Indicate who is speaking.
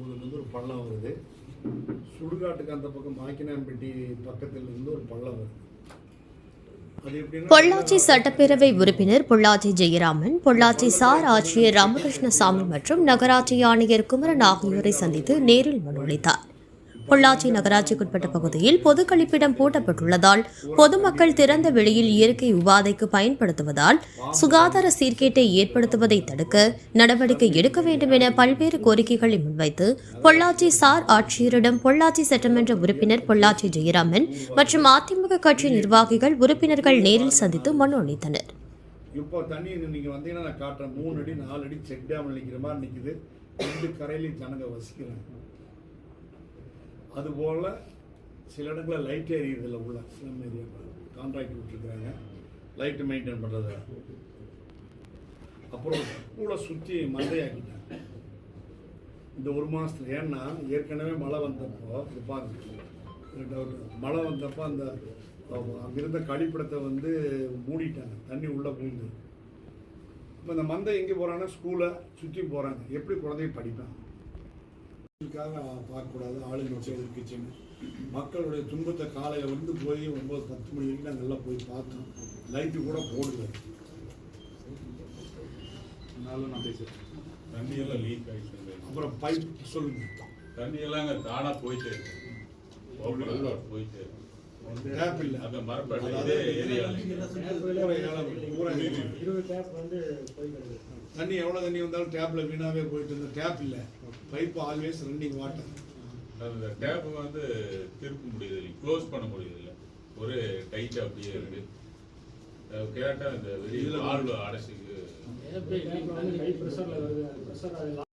Speaker 1: முதல்லேருந்து ஒரு பள்ளம் வருது. சுடுகாட்டுக்கு அந்த பக்கம் மாக்கினாம்பட்டி பக்கத்துல இருந்து ஒரு பள்ளம் வருது.
Speaker 2: பொள்ளாச்சி சட்டப்பேரவை உறுப்பினர் பொள்ளாச்சி ஜெயராமன் பொள்ளாச்சி சார் ஆட்சியர் ராமகிருஷ்ணசாமி மற்றும் நகராட்சி ஆணையர் குமரன் ஆகியோரை சந்தித்து நேரில் மனு அளித்தார். பொள்ளாச்சி நகராட்சிக்குட்பட்ட பகுதியில் பொது கழிப்பிடம் பூட்டப்பட்டுள்ளதால் பொதுமக்கள் திறந்த வெளியில் இயற்கை உபாதைக்கு பயன்படுத்துவதால் சுகாதார சீர்கேட்டை ஏற்படுத்துவதை தடுக்க நடவடிக்கை எடுக்க வேண்டும் என பல்வேறு கோரிக்கைகளை முன்வைத்து பொள்ளாச்சி சார் ஆட்சியரிடம் பொள்ளாச்சி சட்டமன்ற உறுப்பினர் பொள்ளாச்சி ஜெயராமன் மற்றும் அதிமுக கட்சி நிர்வாகிகள் உறுப்பினர்கள் நேரில் சந்தித்து மனு அளித்தனர்.
Speaker 1: இப்போ தண்ணி நீங்க வந்தீங்கன்னா நான் காட்டுறேன். மூணு அடி நாலு அடி செக் டேம் நிற்கிற மாதிரி நிற்கிது ரெண்டு கரையிலையும் ஜனங்க வசிக்கிறாங்க. அதுபோல் சில இடங்களில் லைட் எரியுறதில்ல உள்ள ஸ்லம் ஏரியா கான்ட்ராக்ட் விட்டுருக்குறாங்க. லைட்டு மெயின்டைன் பண்ணுறது அப்புறம் கூட சுற்றி மந்தையாக்கிட்டாங்க இந்த ஒரு மாதத்துல ஏன்னா ஏற்கனவே மழை வந்தப்போ இது பாருங்க. மழை வந்தப்போ அந்த அங்கே இருந்த கழிப்பிடத்தை வந்து மூடிட்டாங்க. தண்ணி உள்ளே பூந்து இப்போ இந்த மந்தை எங்கே போகிறாங்கன்னா ஸ்கூலை சுற்றி போகிறாங்க எப்படி குழந்தைய படிப்பாங்க? பார்க்கக்கூடாது. ஆளுங்க இருக்குச்சுன்னு மக்களுடைய துன்பத்தை காலையில் வந்து போய் ஒம்பது பத்து மணி வரைக்கும் நாங்கள் நல்லா போய் பார்த்தோம். லைட்டு கூட போடல.
Speaker 3: அதனால நான் பேசுறேன். தண்ணி எல்லாம் லீக் ஆயிடுச்சு
Speaker 1: அப்புறம் பைப் சொல்லுங்க.
Speaker 3: தண்ணி எல்லாம் அங்க தானா போயிட்டே இருக்கு. போயிட்டே இருக்கு.
Speaker 1: டேப் இல்லை.
Speaker 3: அங்க மரப்பேட்டை.
Speaker 4: இருபது டேப் வந்து போய்கிறது
Speaker 1: தண்ணி எவ்வளோ தண்ணி வந்தாலும் டேப்பில் வீணாவே போயிட்டு இருந்த டேப் இல்லை பைப் ஆல்வேஸ் ரன்னிங் வாட்டர்
Speaker 3: அந்த டேப் வந்து திருப்ப முடியுது இல்லை க்ளோஸ் பண்ண முடியுது இல்லை ஒரே டைட் அப்படியே இருக்கு அது கேட்டா இந்த வெளியே
Speaker 1: இதுல
Speaker 3: வால்வு அடைச்சிக்கு